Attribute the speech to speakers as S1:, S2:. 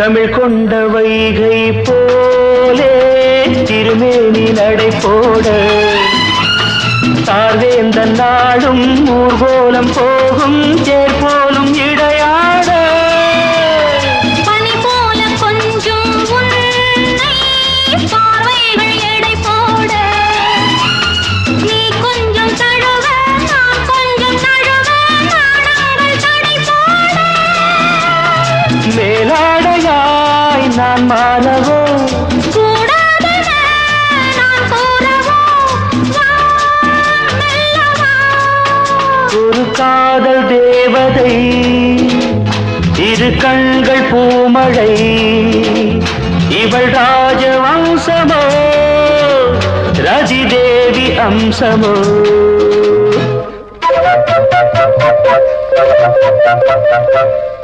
S1: தமிழ் கொண்ட வைகை போலே திருமேனி நடை போட. சார்வேந்த நாடும் ஊர்கோலம் போகும் தேர் மேலாடையாய் நான் மாறவோ? ஒரு காதல் தேவதை இரு கண்கள் பூமழை இவள் ராஜவம்சமோ ரதி தேவி அம்சமோ?
S2: Thank you.